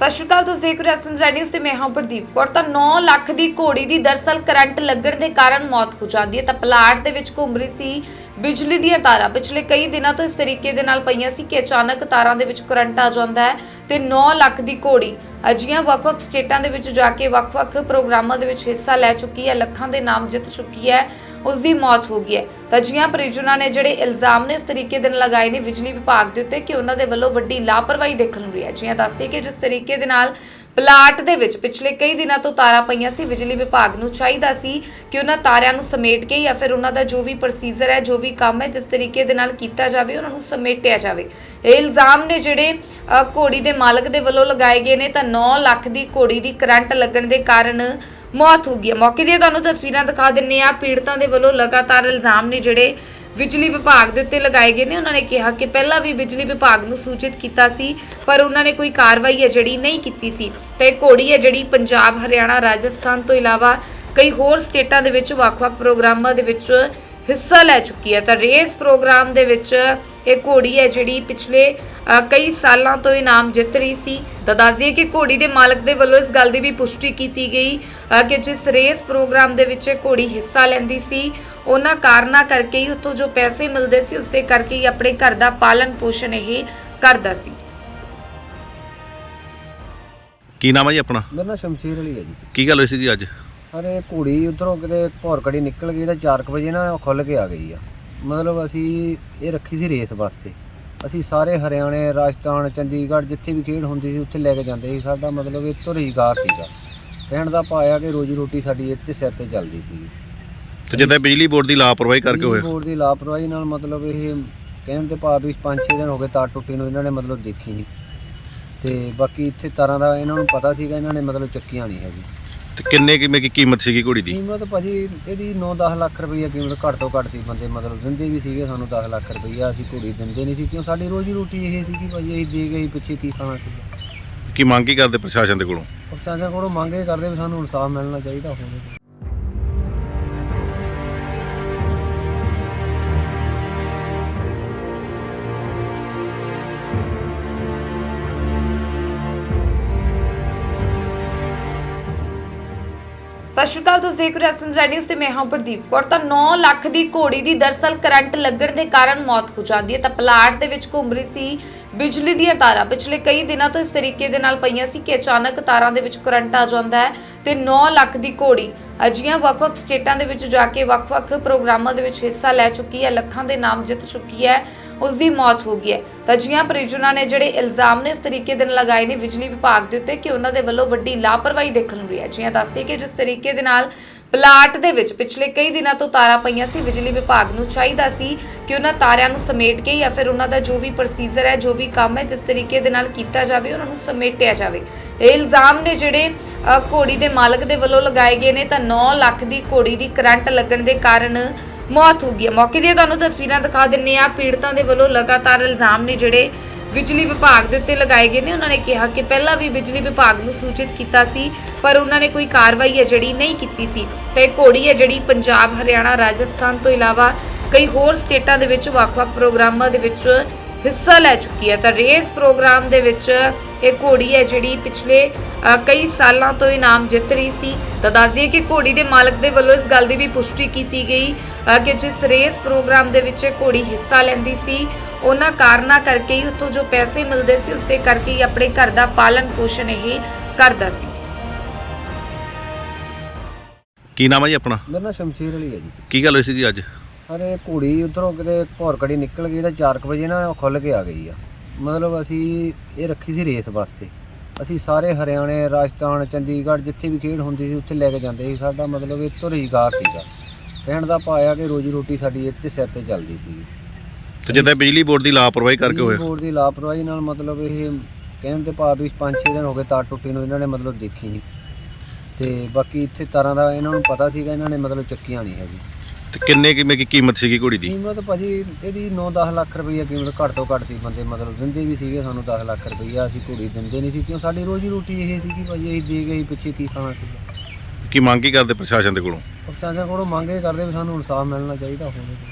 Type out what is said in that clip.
ਸਤਿ ਸ਼੍ਰੀ ਅਕਾਲ, ਤੁਸੀਂ ਦੇਖ ਰਹੇ ਹੋ ਐਸਐਮ ਨਿਊਜ਼ ਤੇ ਮੈਂ ਹਾਂ ਪ੍ਰਦੀਪ ਕੌਰ। ਤਾਂ 9 ਲੱਖ ਦੀ ਘੋੜੀ ਦੀ ਦਰਸਲ ਕਰੰਟ ਲੱਗਣ ਦੇ ਕਾਰਨ ਮੌਤ ਹੋ ਜਾਂਦੀ ਹੈ। ਤਾਂ ਪਲਾਟ ਦੇ ਵਿੱਚ ਘੁੰਮ ਰਹੀ ਸੀ ਬਿਜਲੀ ਦੀਆਂ ਤਾਰਾਂ। ਪਿਛਲੇ ਕਈ ਦਿਨਾਂ ਤੋਂ ਇਸ ਤਰੀਕੇ ਦੇ ਨਾਲ ਪਈਆਂ ਸੀ ਕਿ ਅਚਾਨਕ ਤਾਰਾਂ ਦੇ ਵਿੱਚ ਕਰੰਟ ਆ ਜਾਂਦਾ ਹੈ ਤੇ 9 ਲੱਖ ਦੀ ਘੋੜੀ ਅਜਿਹੀਆਂ ਵੱਖ-ਵੱਖ ਸਟੇਟਾਂ ਦੇ ਵਿੱਚ ਜਾ ਕੇ ਵੱਖ-ਵੱਖ ਪ੍ਰੋਗਰਾਮਾਂ ਦੇ ਵਿੱਚ ਹਿੱਸਾ ਲੈ ਚੁੱਕੀ ਹੈ, ਲੱਖਾਂ ਦੇ ਨਾਮ ਜਿੱਤ ਚੁੱਕੀ ਹੈ ਉਸ ਦੀ ਮੌਤ ਹੋ ਗਈ ਹੈ। ਤਾਂ ਜੀਆਂ ਪਰਿਜਨਾਂ ਨੇ ਜਿਹੜੇ ਇਲਜ਼ਾਮ ਨੇ ਇਸ ਤਰੀਕੇ ਦੇ ਨਾਲ ਲਗਾਏ ਨੇ ਬਿਜਲੀ ਵਿਭਾਗ ਦੇ ਉੱਤੇ ਕਿ ਉਹਨਾਂ ਦੇ ਵੱਲੋਂ ਵੱਡੀ ਲਾਪਰਵਾਹੀ ਦੇਖਣ ਨੂੰ ਮਿਲੀ ਹੈ ਜੀਆਂ ਦੱਸਦੇ ਕਿ ਜਿਸ ਤਰੀਕੇ ਦੇ ਨਾਲ ਪਲਾਟ ਦੇ ਵਿੱਚ ਪਿਛਲੇ ਕਈ ਦਿਨਾਂ ਤੋਂ ਤਾਰਾਂ ਪਈਆਂ ਸੀ। ਬਿਜਲੀ ਵਿਭਾਗ ਨੂੰ ਚਾਹੀਦਾ ਸੀ ਕਿ ਉਹਨਾਂ ਤਾਰਿਆਂ ਨੂੰ ਸਮੇਟ ਕੇ ਜਾਂ ਫਿਰ ਉਹਨਾਂ ਦਾ ਜੋ ਵੀ ਪ੍ਰੋਸੀਜਰ ਹੈ ਜੋ ਵੀ ਕੰਮ ਹੈ ਜਿਸ ਤਰੀਕੇ ਦੇ ਨਾਲ ਕੀਤਾ ਜਾਵੇ ਉਹਨਾਂ ਨੂੰ ਸਮੇਟਿਆ ਜਾਵੇ। ਇਹ ਇਲਜ਼ਾਮ ਨੇ ਜਿਹੜੇ ਅ, ਘੋੜੀ ਦੇ ਮਾਲਕ ਦੇ ਵੱਲੋਂ ਲਗਾਏ ਗਏ ਨੇ ਤਾਂ 9 ਲੱਖ ਦੀ ਘੋੜੀ ਦੀ ਕਰੰਟ ਲੱਗਣ ਦੇ ਕਾਰਨ ਮੌਤ ਹੋ ਗਈ ਹੈ। ਮੌਕੇ ਦੀਆਂ ਤੁਹਾਨੂੰ ਤਸਵੀਰਾਂ ਦਿਖਾ ਦਿੰਨੇ ਆ ਪੀੜਤਾਂ ਦੇ ਵੱਲੋਂ ਲਗਾਤਾਰ ਇਲਜ਼ਾਮ ਨੇ ਜਿਹੜੇ ਬਿਜਲੀ ਵਿਭਾਗ ਦੇ ਉੱਤੇ ਲਗਾਏ ਗਏ ਨੇ। ਉਹਨਾਂ ਨੇ ਕਿਹਾ ਕਿ ਪਹਿਲਾਂ ਵੀ ਬਿਜਲੀ ਵਿਭਾਗ ਨੂੰ ਸੂਚਿਤ ਕੀਤਾ ਸੀ, ਪਰ ਉਹਨਾਂ ਨੇ ਕੋਈ ਕਾਰਵਾਈ ਹੈ ਜਿਹੜੀ ਨਹੀਂ ਕੀਤੀ ਸੀ। ਤੇ ਇਹ ਘੋੜੀ ਹੈ ਜਿਹੜੀ ਪੰਜਾਬ, ਹਰਿਆਣਾ, ਰਾਜਸਥਾਨ ਤੋਂ ਇਲਾਵਾ ਕਈ ਹੋਰ ਸਟੇਟਾਂ ਦੇ ਵਿੱਚ, ਵੱਖ-ਵੱਖ ਪ੍ਰੋਗਰਾਮਾਂ ਦੇ ਵਿੱਚ ਹਿੱਸਾ ਲੈ ਚੁੱਕੀ ਹੈ। ਤਾਂ ਰੇਸ ਪ੍ਰੋਗਰਾਮ ਦੇ ਵਿੱਚ ਇਹ ਘੋੜੀ ਹੈ ਜਿਹੜੀ ਪਿਛਲੇ ਕਈ ਸਾਲਾਂ ਤੋਂ ਇਨਾਮ ਜਿੱਤ ਰਹੀ ਸੀ। ਤਾਂ ਦੱਸ ਦਈਏ ਕਿ ਘੋੜੀ ਦੇ ਮਾਲਕ ਦੇ ਵੱਲੋਂ ਇਸ ਗੱਲ ਦੀ ਵੀ ਪੁਸ਼ਟੀ ਕੀਤੀ ਗਈ ਕਿ ਜਿਸ ਰੇਸ ਪ੍ਰੋਗਰਾਮ ਦੇ ਵਿੱਚ ਇਹ ਘੋੜੀ ਹਿੱਸਾ ਲੈਂਦੀ ਸੀ ਉਹਨਾਂ ਕਾਰਨਾਂ ਕਰਕੇ ਹੀ ਉੱਥੋਂ ਜੋ ਪੈਸੇ ਮਿਲਦੇ ਸੀ ਉਸੇ ਕਰਕੇ ਹੀ ਆਪਣੇ ਘਰ ਦਾ ਪਾਲਣ ਪੋਸ਼ਣ ਇਹ ਕਰਦਾ ਸੀ। ਕੀ ਨਾਮ ਹੈ ਜੀ ਆਪਣਾ? ਮੇਰਾ ਨਾਮ ਸ਼ਮਸ਼ੀਰ ਅਲੀ ਹੈ ਜੀ। ਕੀ ਗੱਲ ਹੋਈ ਸੀ ਜੀ ਅੱਜ? ਅਰੇ ਘੋੜੀ ਉਧਰੋਂ ਕਿਤੇ ਘੋਰਕੜੀ ਨਿਕਲ ਗਈ ਤਾਂ 4 ਵਜੇ ਨਾ ਉਹ ਖੁੱਲ ਕੇ ਆ ਗਈ ਆ। ਮਤਲਬ ਅਸੀਂ ਇਹ ਰੱਖੀ ਸੀ ਰੇਸ ਵਾਸਤੇ। ਅਸੀਂ ਸਾਰੇ ਹਰਿਆਣੇ ਰਾਜਸਥਾਨ ਚੰਡੀਗੜ੍ਹ ਜਿੱਥੇ ਵੀ ਖੇਡ ਹੁੰਦੀ ਸੀ ਉੱਥੇ ਲੈ ਕੇ ਜਾਂਦੇ ਸੀ। ਸਾਡਾ ਮਤਲਬ ਇਹ ਤੋਂ ਰੁਜ਼ਗਾਰ ਸੀਗਾ। ਕਹਿਣ ਦਾ ਪਾਇਆ ਕਿ ਰੋਜੀ ਰੋਟੀ ਸਾਡੀ ਇੱਥੇ ਸਿਰ ਤੇ ਚੱਲਦੀ ਸੀ। ਤੇ ਜਿੱਦਾਂ ਬਿਜਲੀ ਬੋਰਡ ਦੀ ਲਾਪਰਵਾਹੀ ਕਰਕੇ ਹੋਇਆ ਬੋਰਡ ਦੀ ਲਾਪਰਵਾਹੀ ਨਾਲ ਮਤਲਬ ਇਹ ਕਹਿਣ ਦੇ ਭਾਵ ਵੀ 5-6 ਦਿਨ ਹੋ ਗਏ ਤਾਰ ਟੁੱਟੀ ਨੂੰ ਇਹਨਾਂ ਨੇ ਮਤਲਬ ਦੇਖੀ ਨਹੀਂ। ਤੇ ਬਾਕੀ ਇੱਥੇ ਤਾਰਾਂ ਦਾ ਇਹਨਾਂ ਨੂੰ ਪਤਾ ਸੀਗਾ ਇਹਨਾਂ ਨੇ ਮਤਲਬ ਚੱਕੀਆਂ ਨਹੀਂ ਹੈਗੀ ਤੇ ਕਿੰਨੇ ਕਿਵੇਂ ਕੀ ਕੀਮਤ ਸੀਗੀ ਘੋੜੀ ਦੀ? ਕੀਮਤ ਭਾਜੀ ਇਹਦੀ 9-10 ਲੱਖ ਰੁਪਈਆ ਕੀਮਤ ਘੱਟ ਤੋਂ ਘੱਟ ਸੀ ਬੰਦੇ ਮਤਲਬ ਦਿੰਦੇ ਵੀ ਸੀਗੇ ਸਾਨੂੰ 10 ਲੱਖ ਰੁਪਈਆ ਅਸੀਂ ਘੋੜੀ ਦਿੰਦੇ ਨਹੀਂ ਸੀ ਕਿਉਂ ਸਾਡੀ ਰੋਜੀ ਰੋਟੀ ਇਹ ਸੀਗੀ ਭਾਜੀ ਅਸੀਂ ਦੇ ਗਏ ਪਿੱਛੇ ਕੀ ਖਾਣਾ ਸੀਗਾ ਕੀ ਮੰਗ ਕੀ ਕਰਦੇ ਪ੍ਰਸ਼ਾਸਨ ਦੇ ਕੋਲੋਂ? ਪ੍ਰਸ਼ਾਸਨ ਕੋਲੋਂ ਮੰਗ ਕਰਦੇ ਵੀ ਸਾਨੂੰ ਇਨਸਾਫ ਮਿਲਣਾ ਚਾਹੀਦਾ ਹੋਵੇ ਸਤਿ ਸ਼੍ਰੀ ਅਕਾਲ, ਤੁਸੀਂ ਦੇਖ ਰਹੇ ਹੋ ਐਸਐਮ ਨਿਊਜ਼ ਤੇ ਮੈਂ ਹਾਂ ਪ੍ਰਦੀਪ ਕੌਰ। ਤਾਂ 9 ਲੱਖ ਦੀ ਘੋੜੀ ਦੀ ਦਰਸਲ ਕਰੰਟ ਲੱਗਣ ਦੇ ਕਾਰਨ ਮੌਤ ਹੋ ਜਾਂਦੀ ਹੈ। ਤਾਂ ਪਲਾਟ ਦੇ ਵਿੱਚ ਘੁੰਮ ਰਹੀ ਸੀ ਬਿਜਲੀ ਦੀਆਂ ਤਾਰਾਂ ਪਿਛਲੇ ਕਈ ਦਿਨਾਂ ਤੋਂ ਇਸ ਤਰੀਕੇ ਦੇ ਨਾਲ ਪਈਆਂ ਸੀ ਕਿ ਅਚਾਨਕ ਤਾਰਾਂ ਦੇ ਵਿੱਚ ਕਰੰਟ ਆ ਜਾਂਦਾ ਹੈ ਤੇ 9 ਲੱਖ ਦੀ ਘੋੜੀ ਅਜਿਹੀਆਂ ਵੱਖ-ਵੱਖ ਸਟੇਟਾਂ ਦੇ ਵਿੱਚ ਜਾ ਕੇ ਵੱਖ-ਵੱਖ ਪ੍ਰੋਗਰਾਮਾਂ ਦੇ ਵਿੱਚ ਹਿੱਸਾ ਲੈ ਚੁੱਕੀ ਹੈ, ਲੱਖਾਂ ਦੇ ਨਾਮ ਜਿੱਤ ਚੁੱਕੀ ਹੈ ਉਸ ਦੀ ਮੌਤ ਹੋ ਗਈ ਹੈ। ਤਾਂ ਜੀਆਂ ਪਰਿਜਨਾਂ ਨੇ ਜਿਹੜੇ ਇਲਜ਼ਾਮ ਨੇ ਇਸ ਤਰੀਕੇ ਦੇ ਨਾਲ ਲਗਾਏ ਨੇ ਬਿਜਲੀ ਵਿਭਾਗ ਦੇ ਉੱਤੇ ਕਿ ਉਹਨਾਂ ਦੇ ਵੱਲੋਂ ਵੱਡੀ ਲਾਪਰਵਾਹੀ ਦੇਖਣ ਨੂੰ ਰਹੀ ਹੈ। ਜੀਆਂ ਦੱਸਦੇ ਕਿ ਜਿਸ ਤਰੀਕੇ ਦੇ ਨਾਲ ਪਲਾਟ ਦੇ ਵਿੱਚ ਪਿਛਲੇ ਕਈ ਦਿਨਾਂ ਤੋਂ ਤਾਰਾਂ ਪਈਆਂ ਸੀ। ਬਿਜਲੀ ਵਿਭਾਗ ਨੂੰ ਚਾਹੀਦਾ ਸੀ ਕਿ ਉਹਨਾਂ ਤਾਰਿਆਂ ਨੂੰ ਸਮੇਟ ਕੇ ਜਾਂ ਫਿਰ ਉਹਨਾਂ ਦਾ ਜੋ ਵੀ ਪ੍ਰੋਸੀਜਰ ਹੈ, ਜੋ ਵੀ ਕੰਮ ਹੈ, ਜਿਸ ਤਰੀਕੇ ਦੇ ਨਾਲ ਕੀਤਾ ਜਾਵੇ, ਉਹਨਾਂ ਨੂੰ ਸਮੇਟਿਆ ਜਾਵੇ। ਇਹ ਇਲਜ਼ਾਮ ਨੇ ਜਿਹੜੇ ਘੋੜੀ ਦੇ ਮਾਲਕ ਦੇ ਵੱਲੋਂ ਲਗਾਏ ਗਏ ਨੇ। ਤਾਂ 9 ਲੱਖ ਦੀ ਘੋੜੀ ਦੀ ਕਰੰਟ ਲੱਗਣ ਦੇ ਕਾਰਨ ਮੌਤ ਹੋ ਗਈ ਹੈ। ਮੌਕੇ ਦੀਆਂ ਤੁਹਾਨੂੰ ਤਸਵੀਰਾਂ ਦਿਖਾ ਦਿੰਨੇ ਆ ਪੀੜਤਾਂ ਦੇ ਵੱਲੋਂ ਲਗਾਤਾਰ ਇਲਜ਼ਾਮ ਨੇ ਜਿਹੜੇ ਬਿਜਲੀ ਵਿਭਾਗ ਦੇ ਉੱਤੇ ਲਗਾਏ ਗਏ ਨੇ। ਉਹਨਾਂ ਨੇ ਕਿਹਾ ਕਿ ਪਹਿਲਾਂ ਵੀ ਬਿਜਲੀ ਵਿਭਾਗ ਨੂੰ ਸੂਚਿਤ ਕੀਤਾ ਸੀ, ਪਰ ਉਹਨਾਂ ਨੇ ਕੋਈ ਕਾਰਵਾਈ ਹੈ ਜਿਹੜੀ ਨਹੀਂ ਕੀਤੀ ਸੀ। ਤੇ ਇਹ ਘੋੜੀ ਹੈ ਜਿਹੜੀ ਪੰਜਾਬ, ਹਰਿਆਣਾ, ਰਾਜਸਥਾਨ ਤੋਂ ਇਲਾਵਾ ਕਈ ਹੋਰ ਸਟੇਟਾਂ ਦੇ ਵਿੱਚ ਵੱਖ-ਵੱਖ ਪ੍ਰੋਗਰਾਮਾਂ ਦੇ ਵਿੱਚ ਹਿੱਸਾ ਲੈ ਚੁੱਕੀ ਹੈ। ਤਾਂ ਰੇਸ ਪ੍ਰੋਗਰਾਮ ਦੇ ਵਿੱਚ ਇਹ ਘੋੜੀ ਹੈ ਜਿਹੜੀ ਪਿਛਲੇ ਕਈ ਸਾਲਾਂ ਤੋਂ ਇਨਾਮ ਜਿੱਤ ਰਹੀ ਸੀ। ਤਾਂ ਦੱਸ ਦਈਏ ਕਿ ਘੋੜੀ ਦੇ ਮਾਲਕ ਦੇ ਵੱਲੋਂ ਇਸ ਗੱਲ ਦੀ ਵੀ ਪੁਸ਼ਟੀ ਕੀਤੀ ਗਈ ਕਿ ਜਿਸ ਰੇਸ ਪ੍ਰੋਗਰਾਮ ਦੇ ਵਿੱਚ ਇਹ ਘੋੜੀ ਹਿੱਸਾ ਲੈਂਦੀ ਸੀ ਉਹਨਾਂ ਕਾਰਨਾਂ ਕਰਕੇ ਹੀ ਉੱਥੋਂ ਜੋ ਪੈਸੇ ਮਿਲਦੇ ਸੀ ਉਸੇ ਕਰਕੇ ਹੀ ਆਪਣੇ ਘਰ ਦਾ ਪਾਲਣ ਪੋਸ਼ਣ ਇਹ ਕਰਦਾ ਸੀ। ਕੀ ਨਾਮ ਹੈ ਜੀ ਆਪਣਾ? ਮੇਰਾ ਨਾਮ ਸ਼ਮਸ਼ੀਰ ਅਲੀ ਹੈ ਜੀ। ਕੀ ਗੱਲ ਹੋਈ ਸੀ ਜੀ ਅੱਜ? ਅਰੇ ਘੋੜੀ ਉਧਰੋਂ ਕਿਤੇ ਘੋਰਕੜੀ ਨਿਕਲ ਗਈ ਤਾਂ 4 ਵਜੇ ਨਾ ਉਹ ਖੁੱਲ ਕੇ ਆ ਗਈ ਆ। ਮਤਲਬ ਅਸੀਂ ਇਹ ਰੱਖੀ ਸੀ ਰੇਸ ਵਾਸਤੇ। ਅਸੀਂ ਸਾਰੇ ਹਰਿਆਣੇ ਰਾਜਸਥਾਨ ਚੰਡੀਗੜ੍ਹ ਜਿੱਥੇ ਵੀ ਖੇਡ ਹੁੰਦੀ ਸੀ ਉੱਥੇ ਲੈ ਕੇ ਜਾਂਦੇ ਸੀ। ਸਾਡਾ ਮਤਲਬ ਇਹ ਤੋਂ ਰੁਜ਼ਗਾਰ ਸੀਗਾ। ਕਹਿਣ ਦਾ ਪਾਇਆ ਕਿ ਰੋਜੀ ਰੋਟੀ ਸਾਡੀ ਇੱਥੇ ਸਿਰ ਤੇ ਚੱਲਦੀ ਸੀ। ਤੇ ਜਿੱਦਾਂ ਬਿਜਲੀ ਬੋਰਡ ਦੀ ਲਾਪਰਵਾਹੀ ਕਰਕੇ ਹੋਇਆ। ਬੋਰਡ ਦੀ ਲਾਪਰਵਾਹੀ ਨਾਲ ਮਤਲਬ ਇਹ ਕਹਿਣ ਦੇ ਭਾਵ ਵੀ 5-6 ਦਿਨ ਹੋ ਗਏ ਤਾਰ ਟੁੱਟੀ ਨੂੰ ਇਹਨਾਂ ਨੇ ਮਤਲਬ ਦੇਖੀ ਨਹੀਂ ਤੇ ਬਾਕੀ ਇੱਥੇ ਤਾਰਾਂ ਦਾ ਇਹਨਾਂ ਨੂੰ ਪਤਾ ਸੀਗਾ ਇਹਨਾਂ ਨੇ ਮਤਲਬ ਚੱਕੀਆਂ ਨਹੀਂ ਹੈਗੀ ਤੇ ਕਿੰਨੇ ਕਿਵੇਂ ਕੀ ਕੀਮਤ ਸੀਗੀ ਘੋੜੀ ਦੀ? ਕੀਮਤ ਭਾਜੀ ਇਹਦੀ 9-10 ਲੱਖ ਰੁਪਈਆ ਕੀਮਤ ਘੱਟ ਤੋਂ ਘੱਟ ਸੀ ਬੰਦੇ ਮਤਲਬ ਦਿੰਦੇ ਵੀ ਸੀਗੇ ਸਾਨੂੰ 10 ਲੱਖ ਰੁਪਈਆ ਅਸੀਂ ਘੋੜੀ ਦਿੰਦੇ ਨਹੀਂ ਸੀ ਕਿਉਂ ਸਾਡੀ ਰੋਜੀ ਰੋਟੀ ਇਹ ਸੀਗੀ ਭਾਜੀ ਅਸੀਂ ਦੇ ਗਏ ਪਿੱਛੇ ਕੀ ਖਾਣਾ ਸੀਗਾ। ਕੀ ਮੰਗ ਕੀ ਕਰਦੇ ਪ੍ਰਸ਼ਾਸਨ ਦੇ ਕੋਲੋਂ? ਪ੍ਰਸ਼ਾਸਨ ਕੋਲੋਂ ਮੰਗ ਕਰਦੇ ਵੀ ਸਾਨੂੰ ਇਨਸਾਫ ਮਿਲਣਾ ਚਾਹੀਦਾ ਹੋਵੇ।